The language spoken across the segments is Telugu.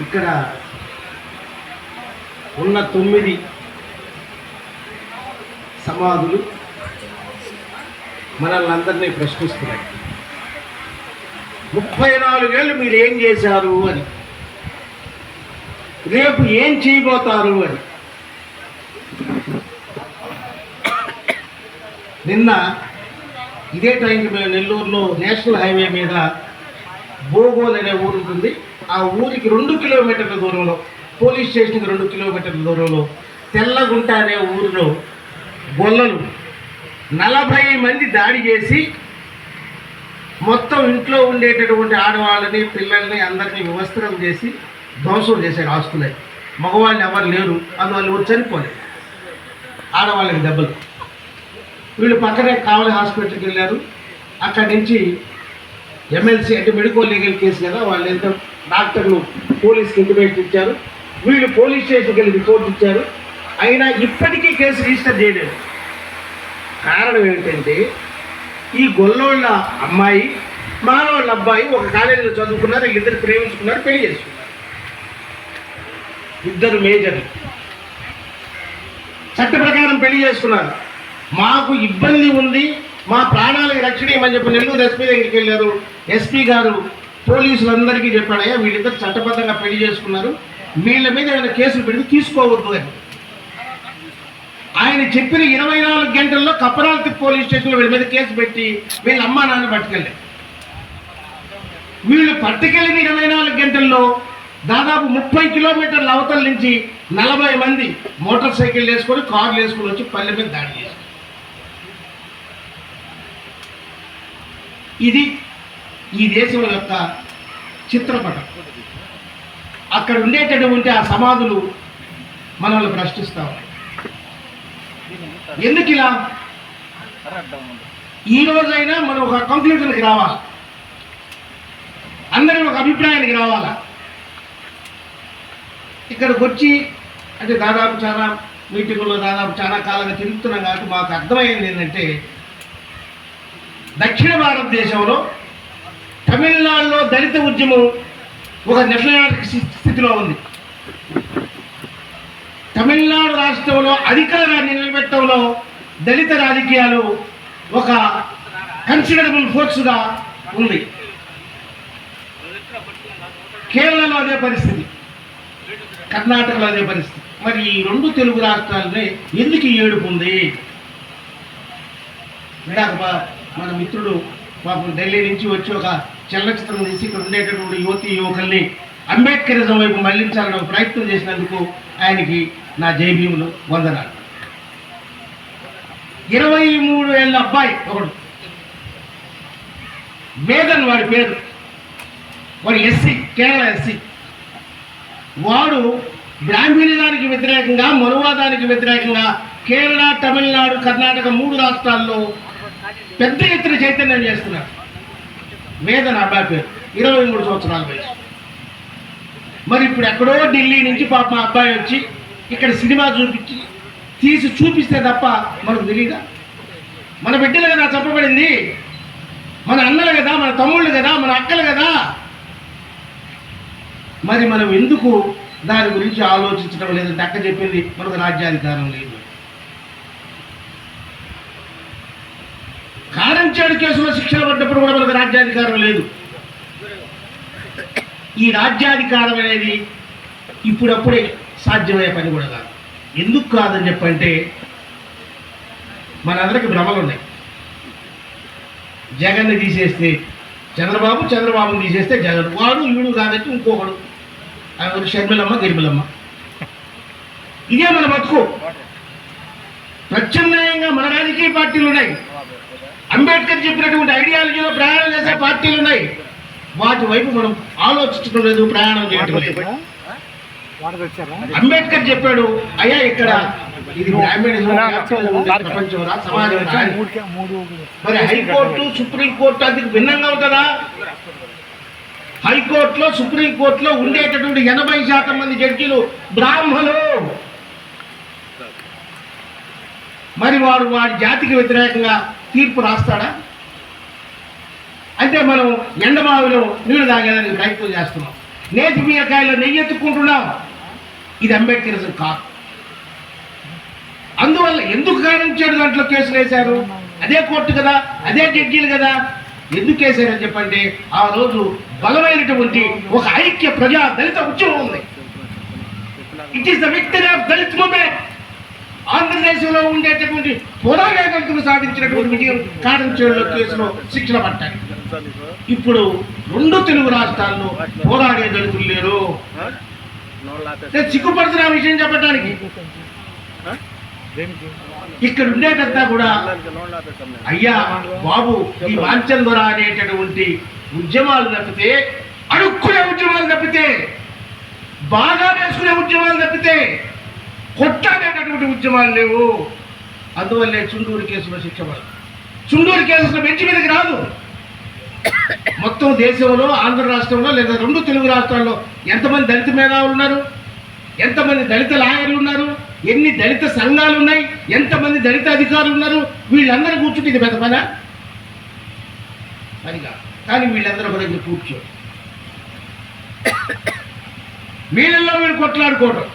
ఇక్కడ ఉన్న తొమ్మిది సమాధులు మనల్ని అందరినీ ప్రశ్నిస్తున్నాయి. ముప్పై నాలుగేళ్ళు మీరు ఏం చేశారు అని. రేపు ఏం చేయబోతారు అని. నిన్న ఇదే టైంకి మేము నెల్లూరులో నేషనల్ హైవే మీద బోగోల్ అనే ఊరు ఉంటుంది. ఆ ఊరికి రెండు కిలోమీటర్ల దూరంలో పోలీస్ స్టేషన్కి రెండు కిలోమీటర్ల దూరంలో తెల్లగుంట అనే ఊరిలో గొల్లలు నలభై మంది దాడి చేసి మొత్తం ఇంట్లో ఉండేటటువంటి ఆడవాళ్ళని పిల్లల్ని అందరినీ వివస్త్రం చేసి ధ్వంసం చేశారు ఆస్తులై. మగవాళ్ళు ఎవరు లేరు అందువల్ల ఊరు చనిపోలేదు. ఆడవాళ్ళకి దెబ్బలు. వీళ్ళు పక్కనే కావలి హాస్పిటల్కి వెళ్ళారు. అక్కడి నుంచి ఎమ్మెల్సీ అంటే మెడికల్ లీగల్ కేసు కదా వాళ్ళు ఎంత డాక్టర్లు పోలీస్కి ఇంటిమేషన్ ఇచ్చారు. వీళ్ళు పోలీస్ స్టేషన్కి వెళ్ళి రిపోర్ట్ ఇచ్చారు. అయినా ఇప్పటికీ కేసు రిజిస్టర్ చేయలేదు. కారణం ఏంటంటే ఈ గొల్లోళ్ళ అమ్మాయి మానవాళ్ళ అబ్బాయి ఒక కాలేజీలో చదువుకున్నారు వీళ్ళిద్దరు ప్రేమించుకున్నారు పెళ్ళి చేసుకున్నారు. ఇద్దరు మేజర్ చట్ట ప్రకారం పెళ్ళి చేసుకున్నారు. మాకు ఇబ్బంది ఉంది మా ప్రాణాలకు రక్షణ ఇవ్వమని చెప్పి నెల్లూరు ఎస్పీ దగ్గరికి వెళ్ళారు. ఎస్పీ గారు పోలీసులందరికీ చెప్పాడయ్యా వీళ్ళిద్దరు చట్టబద్ధంగా పెళ్ళి చేసుకున్నారు. వీళ్ళ మీద ఏమైనా కేసులు పెడితే తీసుకోవద్దు అని. ఆయన చెప్పిన ఇరవై నాలుగు గంటల్లో కప్పరాలతి పోలీస్ స్టేషన్లో వీళ్ళ మీద కేసు పెట్టి వీళ్ళ అమ్మా నాన్న పట్టుకెళ్ళారు. వీళ్ళు పట్టుకెళ్ళిన ఇరవై నాలుగు గంటల్లో దాదాపు ముప్పై కిలోమీటర్ల అవతల నుంచి నలభై మంది మోటార్ సైకిల్ వేసుకొని కార్లు వేసుకొని వచ్చి పల్లె మీద దాడి చేశారు. ఇది ఈ దేశం యొక్క చిత్రపటం. అక్కడ ఉండేటటువంటి ఆ సమాధులు మనల్ని ప్రశ్నిస్తా ఎందుకు ఇలా? ఈ రోజైనా మనం ఒక కంక్లూజన్కి రావాలి. అందరం ఒక అభిప్రాయానికి రావాలా? ఇక్కడికి వచ్చి అంటే దాదాపు చాలా మీటింగుల్లో దాదాపు చాలా కాలంగా తిరుగుతున్నాం కాబట్టి మాకు అర్థమైంది ఏంటంటే దక్షిణ భారతదేశంలో తమిళనాడులో దళిత ఉద్యమం ఒక నిర్ణయాత్మక స్థి- స్థితిలో ఉంది. తమిళనాడు రాష్ట్రంలో అధికారాన్ని నిలబెట్టడంలో దళిత రాజకీయాలు ఒక కన్సిడరబుల్ ఫోర్స్గా ఉంది. కేరళలో అదే పరిస్థితి కర్ణాటకలో అదే పరిస్థితి. మరి ఈ రెండు తెలుగు రాష్ట్రాలనే ఎందుకు ఈ ఏడుపు ఉంది? మన మిత్రుడు పాపం ఢిల్లీ నుంచి వచ్చి ఒక చలనచిత్రం తీసి ఇక్కడ ఉండేటటువంటి యువతి యువకుల్ని అంబేద్కరిజం వైపు మళ్ళించాలని ఒక ప్రయత్నం చేసినందుకు ఆయనకి నా జైభీములు వందనాలు. ఇరవై మూడు ఏళ్ళ అబ్బాయి ఒకడు. వేదన్ వాడి పేరు. వాడు ఎస్సీ కేరళ ఎస్సీ. వాడు బ్రాహ్మణిదానికి వ్యతిరేకంగా మనువాదానికి వ్యతిరేకంగా కేరళ తమిళనాడు కర్ణాటక మూడు రాష్ట్రాల్లో పెద్ద ఎత్తున చైతన్యం చేస్తున్నారు వేదన అబ్బాయి పేరు. ఇరవై మూడు సంవత్సరాల వయసు మరి ఇప్పుడు ఎక్కడో ఢిల్లీ నుంచి పాప మా అబ్బాయి వచ్చి ఇక్కడ సినిమా చూపించి తీసి చూపిస్తే తప్ప మనకు తెలియదా మన బిడ్డలు కదా చెప్పబడింది. మన అన్నలు కదా మన తమ్ముళ్ళు కదా మన అక్కలు కదా. మరి మనం ఎందుకు దాని గురించి ఆలోచించడం లేదు? అక్క చెప్పింది మనకు రాజ్యాధికారం లేదు. కారంచేడు కేసులో శిక్షలు పడ్డప్పుడు కూడా మనకు రాజ్యాధికారం లేదు. ఈ రాజ్యాధికారం అనేది ఇప్పుడప్పుడే సాధ్యమయ్యే పని కూడా కాదు. ఎందుకు కాదని చెప్పంటే మనందరికి భ్రమలు ఉన్నాయి. జగన్ని తీసేస్తే చంద్రబాబు చంద్రబాబుని తీసేస్తే జగన్. వాడు వీడు కాదంటే ఇంకొకడు. ఆయన షర్మిలమ్మ గిరిమిలమ్మ. ఇదే మన బతుకు. ప్రత్యామ్నాయంగా మన రాజకీయ పార్టీలు ఉన్నాయి. అంబేద్కర్ చెప్పినటువంటి ఐడియాలజీలో ప్రయాణం చేసే పార్టీలు ఉన్నాయి. వాటి వైపు మనం ఆలోచించడం లేదు ప్రయాణం చేయడం లేదు. అంబేద్కర్ చెప్పాడు అయ్యా ఇక్కడ ఇది. మరి హైకోర్టు సుప్రీంకోర్టు అందుకు భిన్నంగా ఉంటుందా? హైకోర్టులో సుప్రీంకోర్టులో ఉండేటటువంటి ఎనభై శాతం మంది జడ్జీలు బ్రాహ్మణులు. మరి వాడు వాడి జాతికి వ్యతిరేకంగా తీర్పు రాస్తాడా? అంటే మనం ఎండమావిలో నీళ్ళు తాగేదానికి ప్రయత్నం చేస్తున్నాం. నేతి బీరకాయలో నెయ్యి ఎత్తుకుంటున్నాం ఇది అంబేద్కరిజం కాదు. అందువల్ల ఎందుకు కారణించాడు దాంట్లో కేసులు వేశారు? అదే కోర్టు కదా అదే జడ్జీలు కదా. ఎందుకు వేశారని చెప్పంటే ఆ రోజు బలమైనటువంటి ఒక ఐక్య ప్రజా దళిత ఉద్యమం ఉంది. It is the victory of Dalit movement ఆంధ్రదేశంలో ఉండేటటువంటి పోరాడే సాధించినటువంటి విజయం కారణించడంలో కేసులో శిక్షణ పట్టాలి ఇప్పుడు రెండు తెలుగు రాష్ట్రాల్లో పోరాడే దళితులు లేరు. నేను సిగ్గుపడుతున్న విషయం చెప్పడానికి ఇక్కడ ఉండేటంతా కూడా అయ్యా బాబు ఈ వాంఛన్ అనేటటువంటి ఉద్యమాలు తప్పితే అడుక్కునే ఉద్యమాలు తప్పితే బాగా వేసుకునే ఉద్యమాలు తప్పితే కొట్లాడేటటువంటి ఉద్యమాలు లేవు. అందువల్లే చుండూరు కేసులో శిక్ష పడదు. చుండూరు కేసులో బెంచ్ మీదకి రాదు. మొత్తం దేశంలో ఆంధ్ర రాష్ట్రంలో లేదా రెండు తెలుగు రాష్ట్రాల్లో ఎంతమంది దళిత మేధావులు ఉన్నారు? ఎంతమంది దళిత లాయర్లు ఉన్నారు? ఎన్ని దళిత సంఘాలు ఉన్నాయి? ఎంతమంది దళిత అధికారులు ఉన్నారు? వీళ్ళందరూ కూర్చుంటే ఇది పెద్ద పద పనిగా. కానీ వీళ్ళందరూ ఒక దగ్గర కూర్చో. వీళ్ళల్లో వీళ్ళు కొట్లాడుకోవడం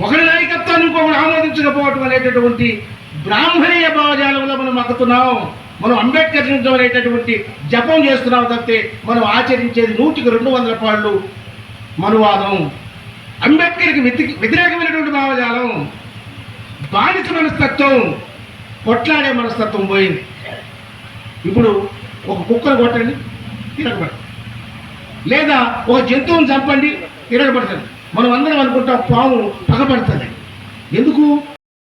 ఒకరి నాయకత్వాన్ని ఇంకొకరు ఆమోదించకపోవటం అనేటటువంటి బ్రాహ్మణీయ భావజాలంలో మనం మగ్గుతున్నాం మనం అంబేద్కర్ నిజం అనేటటువంటి జపం చేస్తున్నాం తప్పితే మనం ఆచరించేది నూటికి రెండు వందల పాళ్ళు మనువాదం. అంబేద్కర్కి వ్యతి- వ్యతిరేకమైనటువంటి భావజాలం. బానిస మనస్తత్వం. కొట్లాడే మనస్తత్వం పోయింది. ఇప్పుడు ఒక కుక్కను కొట్టండి తిరగబడి లేదా ఒక జంతువుని చంపండి తిరగబడతాడు మనం అందరం అనుకుంటాం పాము పగబడుతుంది ఎందుకు?